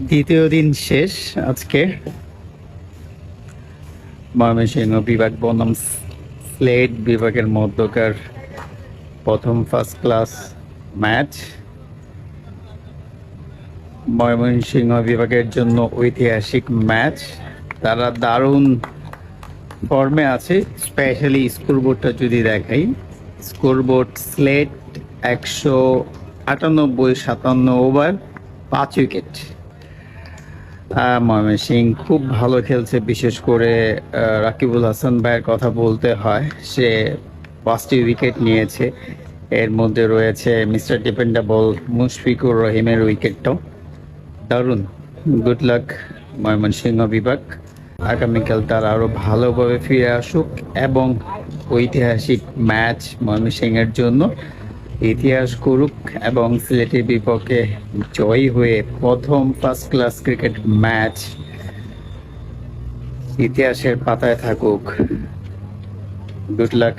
দ্বিতীয় দিন শেষ আজকে। ময়মনসিংহ বিভাগ বনাম স্লেট বিভাগের মধ্যকার প্রথম ফার্স্ট ক্লাস ম্যাচ ময়মনসিংহ বিভাগের জন্য ঐতিহাসিক ম্যাচ তারা দারুণ ফর্মে আছে স্পেশালি স্কোরবোর্ডটা যদি দেখাই। স্কোরবোর্ড স্লেট একশো আটানব্বই সাতান্ন ওভার পাঁচ উইকেট ময়মনসিং খুব ভালো খেলছে, বিশেষ করে রাকিবুল হাসান ভাইয়ের কথা বলতে হয়। সে পাঁচটি উইকেট নিয়েছে। এর মধ্যে রয়েছে মিস্টার ডিপেন্ডেবল মুশফিকুর রহিমের উইকেটটাও। দারুণ। গুড লাক ময়মনসিংহ বিভাগ। আগামীকাল তারা আরও ভালোভাবে ফিরে আসুক এবং ঐতিহাসিক ম্যাচ ময়মনসিংহের জন্য। ইতিহাস করুক এবং সিলেটের বিপক্ষে জয়ী হয়ে প্রথম ফার্স্ট ক্লাস ক্রিকেট ম্যাচ ইতিহাসের পাতায় থাকুক। Good luck